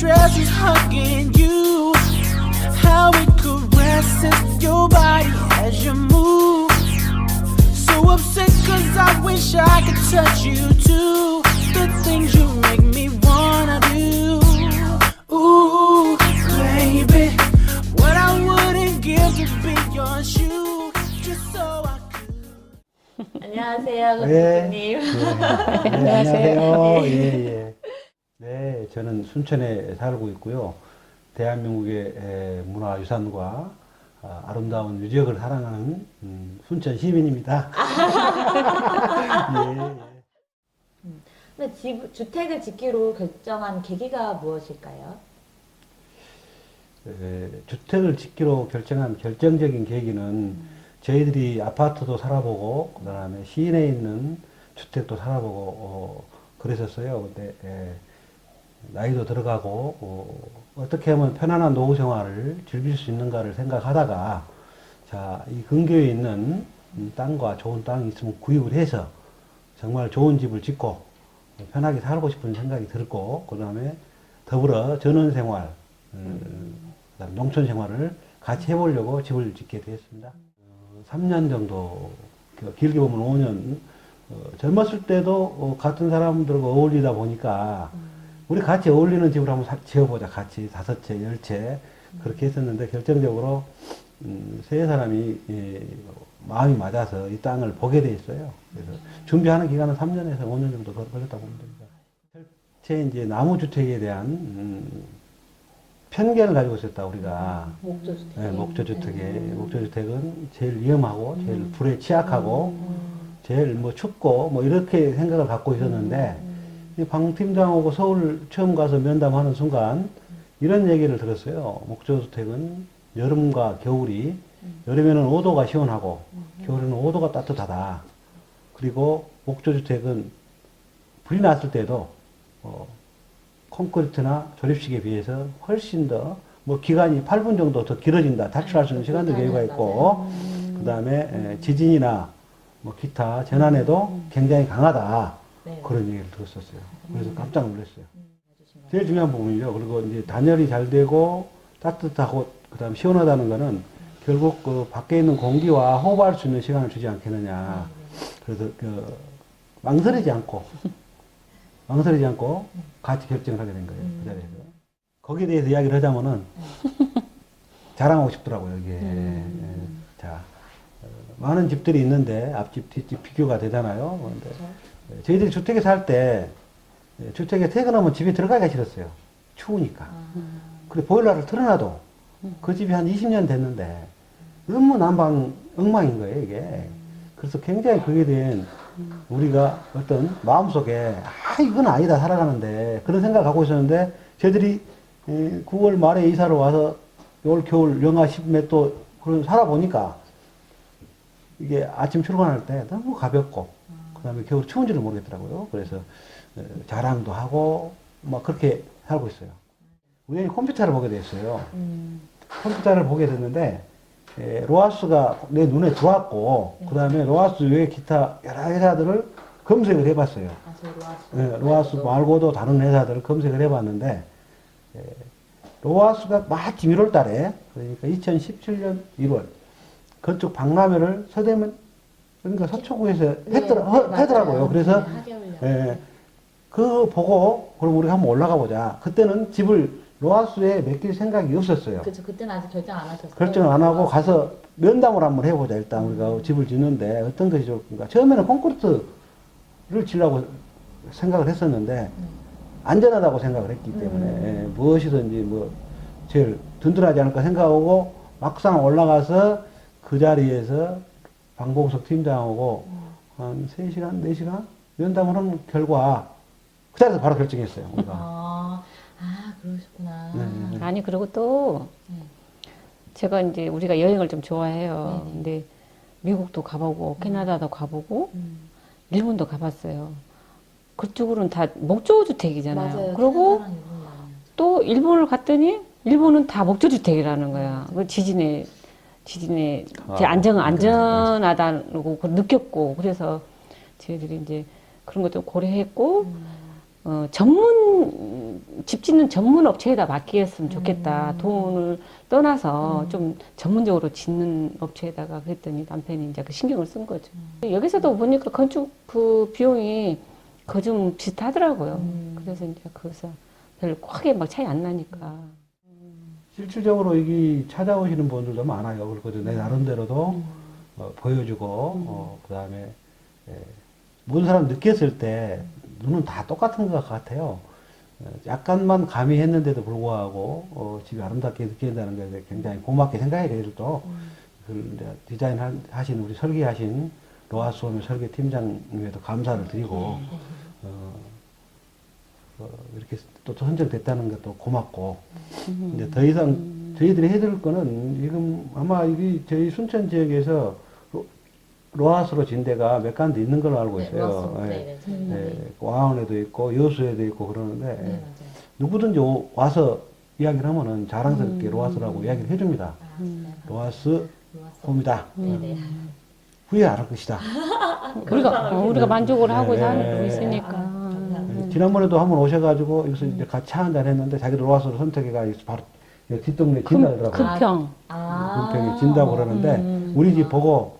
dress is hugging you. How it caresses your body as you move. So upset, cause I wish I could touch you too. The things you make me wanna do. Ooh, baby, what I wouldn't give to be your shoe. Just so I 안녕하세요. 예, 예. 네, 저는 순천에 살고 있고요. 대한민국의 에, 문화유산과 아, 아름다운 유적을 사랑하는 음, 순천 시민입니다. 예, 예. 근데 집, 주택을 짓기로 결정한 계기가 무엇일까요? 에, 주택을 짓기로 결정한 결정적인 계기는 저희들이 아파트도 살아보고 그다음에 시내에 있는 주택도 살아보고 어, 그랬었어요. 근데 에, 나이도 들어가고 어, 떻게 하면 편안한 노후 생활을 즐길 수 있는가를 생각하다가 자, 이 근교에 있는 이 땅과 좋은 땅이 있으면 구입을 해서 정말 좋은 집을 짓고 편하게 살고 싶은 생각이 들고 그 다음에 더불어 전원 생활 음, 그다음 농촌 생활을 같이 해보려고 집을 짓게 되었습니다. 어, 3년 정도 그 길게 보면 5년 어, 젊었을 때도 어, 같은 사람들과 어울리다 보니까 우리 같이 어울리는 집을 한번 사- 지어보자 같이 다섯 채, 열 채 그렇게 했었는데 결정적으로 음, 세 사람이 예, 마음이 맞아서 이 땅을 보게 돼 있어요. 그래서 준비하는 기간은 3년에서 5년 정도 걸- 걸렸다고 보면 됩니다. 실제 이제 나무 주택에 대한 음, 편견을 가지고 있었다 우리가. 목조 주택. 네, 목조 주택에 목조 주택은 제일 위험하고 제일 불에 취약하고 제일 뭐 춥고 뭐 이렇게 생각을 갖고 있었는데 이 방 팀장하고 서울 처음 가서 면담하는 순간 이런 얘기를 들었어요. 목조 주택은 여름과 겨울이 여름에는 5도가 시원하고 겨울에는 5도가 따뜻하다. 그리고 목조 주택은 불이 났을 때도 어, 콘크리트나 조립식에 비해서 훨씬 더 뭐 기간이 8분 정도 더 길어진다. 탈출할 수 있는 시간도 여유가 있고 그 다음에 지진이나 뭐 기타 재난에도 굉장히 강하다. 네. 그런 얘기를 들었었어요. 그래서 깜짝 놀랐어요. 제일 중요한 부분이죠. 그리고 이제 단열이 잘 되고 따뜻하고 그다음 시원하다는 거는 결국 그 밖에 있는 공기와 호흡할 수 있는 시간을 주지 않겠느냐. 그래서 그 망설이지 않고 망설이지 않고 같이 결정을 하게 된 거예요. 그 자리에서. 거기에 대해서 이야기를 하자면은 자랑하고 싶더라고요. 이게 예. 자 어, 많은 집들이 있는데 앞집 뒷집 비교가 되잖아요. 그런데 예, 저희들이 주택에 살 때 주택에 퇴근하면 집에 들어가기가 싫었어요. 추우니까. 그래 보일러를 틀어놔도 그 집이 한 20년 됐는데 너무 난방 엉망인 거예요 이게. 그래서 굉장히 그에 대한 우리가 어떤 마음속에 아 이건 아니다 살아가는데 그런 생각 갖고 있었는데 저희들이 9월 말에 이사를 와서 올 겨울 영하 10몇 도 그런 살아보니까 이게 아침 출근할 때 너무 가볍고 그 다음에 겨울 추운지를 모르겠더라고요. 그래서 어, 자랑도 하고 막 그렇게 살고 있어요. 우연히 컴퓨터를 보게 됐어요. 컴퓨터를 보게 됐는데 에, 로하스가 내 눈에 들어왔고 그다음에 로하스 외에 기타 여러 회사들을 검색을 해봤어요. 아, 저 로아스. 예, 로하스 말고도 다른 회사들을 검색을 해봤는데 예, 로하스가 마침 1월 달에 그러니까 2017년 1월 그쪽 박람회를 서대문 그러니까 서초구에서 했더라, 네, 허- 맞아요. 하더라고요. 그래서 네. 예, 그거 보고 그럼 우리가 한번 올라가 보자. 그때는 집을 로하스에 맡길 생각이 없었어요. 그쵸, 그때는 아직 결정 안 하셨어요. 결정을 안 하고 가서 면담을 한번 해보자. 일단 우리가 집을 짓는데 어떤 것이 좋을까. 처음에는 콘크리트를 지려고 생각을 했었는데 안전하다고 생각을 했기 때문에 예, 무엇이든지 뭐 제일 든든하지 않을까 생각하고 막상 올라가서 그 자리에서 방봉석 팀장하고 한 3시간, 4시간 면담을 한 결과 그 자리에서 바로 결정했어요. 우리가. 아, 아, 그러셨구나. 네, 네. 아니 그리고 또 네. 제가 이제 우리가 여행을 좀 좋아해요. 네네. 근데 미국도 가보고 캐나다도 가보고 음. 일본도 가봤어요. 그쪽으로는 다 목조 주택이잖아요. 맞아요. 그리고. 또 일본을 갔더니 일본은 다 목조 주택이라는 거야. 그 지진에 지진에 아, 제 안정 그래, 안전하다고 느꼈고 그래서 저희들이 이제 그런 것좀 고려했고 음. 어, 전문 집 짓는 전문 업체에다 맡기겠으면 좋겠다. 음. 돈을 떠나서 음. 좀 전문적으로 짓는 업체에다가 그랬더니 남편이 이제 그 신경을 쓴 거죠. 음. 여기서도 보니까 건축 그 비용이 그 좀 비슷하더라고요. 음. 그래서 이제 거기서 별 크게 막 차이 안 나니까. 실질적으로 여기 찾아오시는 분들도 많아요. 그리고 내 나름대로도 음. 어, 보여주고, 어, 그 다음에, 예, 모든 사람 느꼈을 때 눈은 다 똑같은 것 같아요. 어, 약간만 가미했는데도 불구하고, 어, 집이 아름답게 느낀다는 것에 굉장히 고맙게 생각해요. 그래서 또, 그 이제 디자인 하- 하신, 우리 설계하신 로아스홈의 설계 팀장님에도 감사를 드리고, 어, 어, 이렇게 또 선정됐다는 것도 고맙고, 이제 더 이상 저희들이 해드릴 거는 지금 아마 이게 저희 순천 지역에서 로- 로하스로 진 데가 몇 간데 있는 걸로 알고 있어요. 로아스 예. 모델은 예, 왕원에도 있고 여수에도 있고 그러는데 네. 누구든지 오- 와서 이야기를 하면은 자랑스럽게 로하스라고 이야기를 해줍니다. 아, 네. 로하스. 홈이다. 네 네. 후회 안 할 것이다. 우리가 어, 우리가 만족을 하고 네. 살고 있으니까. 감사합니다. 예, 지난번에도 한번 오셔가지고 여기서 이제 같이 차 한잔 했는데 자기도 로하스로 선택해가지고 바로 여기 뒷동네 진다 금, 그러더라고요. 금평. 아. 불평이 진다고 그러는데 음. 우리 집 보고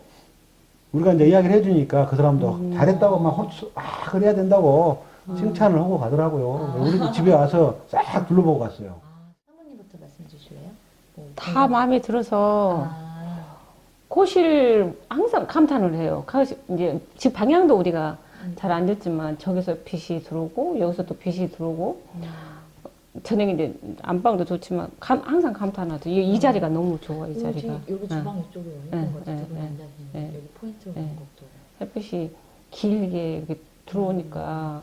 우리가 이제 이야기를 해주니까 그 사람도 음. 잘했다고 막 홀수 아 그래야 된다고 칭찬을 하고 가더라고요. 아. 우리 집 집에 와서 싹 둘러보고 갔어요. 아, 사모님부터 말씀해 주실래요? 뭐, 다 마음에 들어서 아, 코실 항상 감탄을 해요. 가- 이제 집 방향도 우리가 음. 잘 안 됐지만 저기서 빛이 들어오고 여기서 또 빛이 들어오고 음. 저녁에 이제 안방도 좋지만 감- 항상 감탄하죠. 이, 이 자리가 너무 좋아 이 자리가. 여기 주방 예쁜 네, 것 네, 네, 네. 여기 포인트로 네. 놓은 것도. 햇빛이 길게 이렇게 들어오니까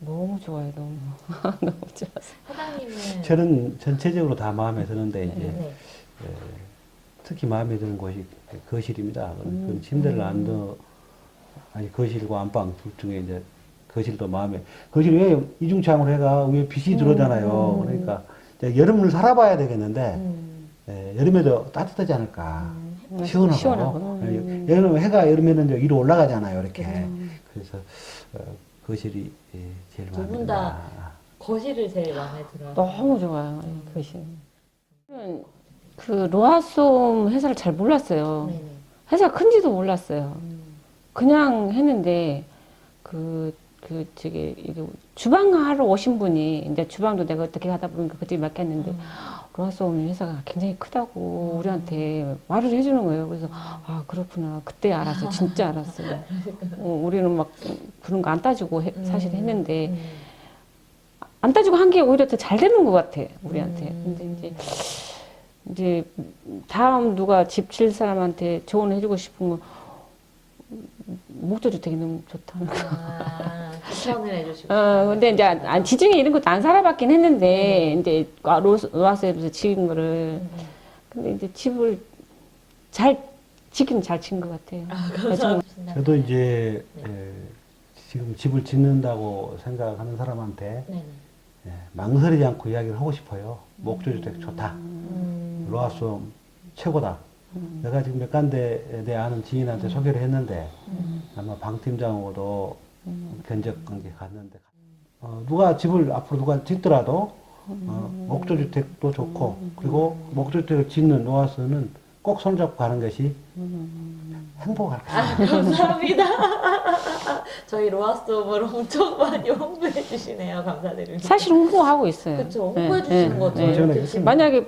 너무 좋아요. 너무 너무 좋아서. 사장님은 저는 전체적으로 다 마음에 드는데 이제 네. 예, 특히 마음에 드는 곳이 거실입니다. 그 음. 침대를 안 넣어 아니 거실과 안방 둘 중에 이제 거실도 마음에 거실 왜 이중창으로 해가 위에 빛이 들어오잖아요. 음. 그러니까 이제 여름을 살아봐야 되겠는데 음. 예, 여름에도 따뜻하지 않을까. 음, 시원하고. 시원하고. 예, 음. 여름 해가 여름에는 이제 위로 올라가잖아요. 이렇게. 음. 그래서 어, 거실이 예, 제일 두 마음에 분 다. 거실을 제일 마음에 들어요. 너무 좋아요. 이 것이. 그 로아솜 회사를 잘 몰랐어요. 네네. 회사 큰지도 몰랐어요. 음. 그냥 했는데 그, 그, 저기, 이게 주방하러 오신 분이, 이제 주방도 내가 어떻게 하다 보니까 그때 맡겼는데, 음. 로아솜 회사가 굉장히 크다고 우리한테 말을 해주는 거예요. 그래서, 아, 그렇구나. 그때 알았어요. 진짜 알았어요. 어, 우리는 막 그런 거 안 따지고 해- 사실 음. 했는데, 음. 안 따지고 한 게 오히려 더 잘 되는 것 같아, 우리한테. 음. 근데 이제, 이제, 다음 누가 집질 사람한테 조언해주고 싶은 거, 목조주택이 너무 좋다는 거. 아, 추천을 해주시고. 어, 근데 이제, 아, 지중해 이런 것도 안 살아봤긴 네. 했는데, 이제, 아, 로스, 로아스에서 지은 거를. 음. 근데 이제 집을 잘, 지긴 잘 친 것 같아요. 감사합니다. 저도 이제 네. 예, 지금 집을 짓는다고 생각하는 사람한테 네네. 예, 망설이지 않고 이야기를 하고 싶어요. 목조주택 좋다. 음. 로아솜 최고다. 내가 지금 몇 간데 내 아는 지인한테 소개를 했는데 음. 아마 방 팀장하고도 견적 관계 갔는데 어, 누가 집을 앞으로 누가 짓더라도 어, 목조주택도 좋고 그리고 목조주택을 짓는 로아스는 꼭 손잡고 가는 것이 행복할 것이다. 아, 감사합니다. 저희 로아스홈을 엄청 많이 홍보해 주시네요. 감사드립니다. 사실 홍보하고 있어요. 그쵸, 홍보해 주시는 거죠. 네. 저는 이렇게 집- 만약에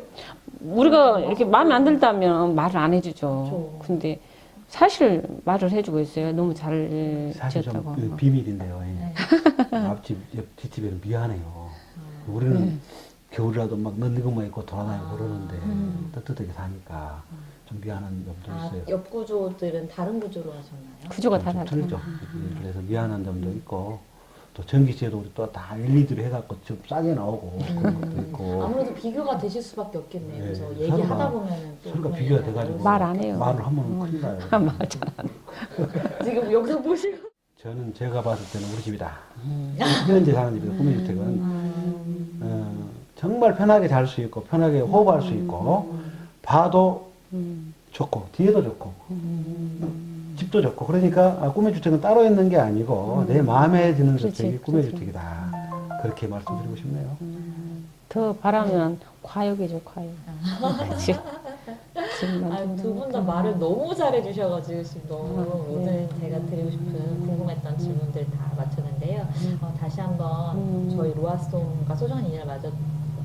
우리가 이렇게 마음에 안 들다면 말을 안 해주죠. 그쵸. 근데 사실 말을 해주고 있어요. 너무 잘 사실 좀 지었다고. 그 비밀인데요. 예. 네. 앞집, 옆 뒷집에는 미안해요. 우리는 겨울이라도 막 넌니고만 입고 돌아다니고 아. 그러는데 음. 따뜻하게 사니까 좀 미안한 점도 아, 있어요. 옆 구조들은 다른 구조로 하셨나요? 구조가 다 좀 다르죠. 틀리죠. 예, 그래서 미안한 점도 있고 또 전기세도 우리 또다 LED로 해갖고 좀 싸게 나오고 그런 것도 있고 음. 아무래도 비교가 되실 수밖에 없겠네요. 네, 그래서 서로가- 얘기하다 보면은 또 서로가 그런 비교가 얘기가 돼가지고 말안 해요. 말을 하면 큰일 나요. 맞아. 지금 영상 보시고 저는 제가 봤을 때는 우리 집이다. 현재 사는 집이다. 구매주택은 음. 어, 정말 편하게 잘 수 있고 편하게 호흡할 수 있고 봐도 음. 좋고 뒤에도 좋고 집도 좋고 그러니까 아, 꿈의 주택은 따로 있는 게 아니고 내 마음에 드는 그렇지, 주택이 꿈의 그렇지. 주택이다. 그렇게 말씀드리고 싶네요. 더 바라면 과욕이죠, 과욕. 지금 지금 아, 만든 두분 다. 말을 너무 잘해주셔가지고 지금 너무 아, 네. 오늘 제가 드리고 싶은 궁금했던 질문들 다 맞췄는데요. 어, 다시 한번 음. 저희 로아스톤과 소중한 인연을 맞아, 아,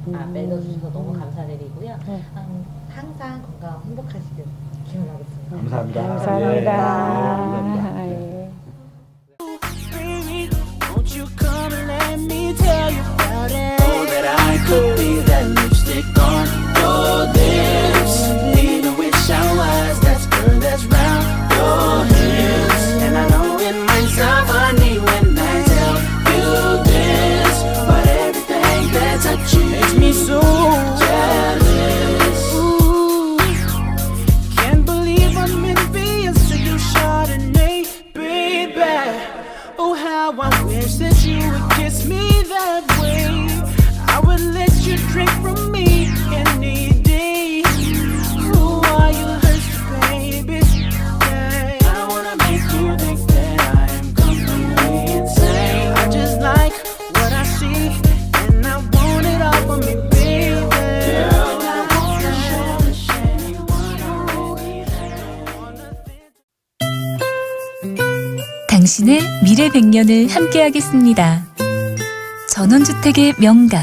음. 맺어주셔서 너무 감사드리고요. 네. 음, 항상 건강 행복하시길 기원하겠습니다. 감사합니다. 감사합니다. 예, 예, 감사합니다. 당신의 미래 100년을 함께하겠습니다. 전원주택의 명가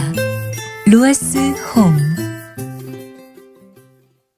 로아스 홈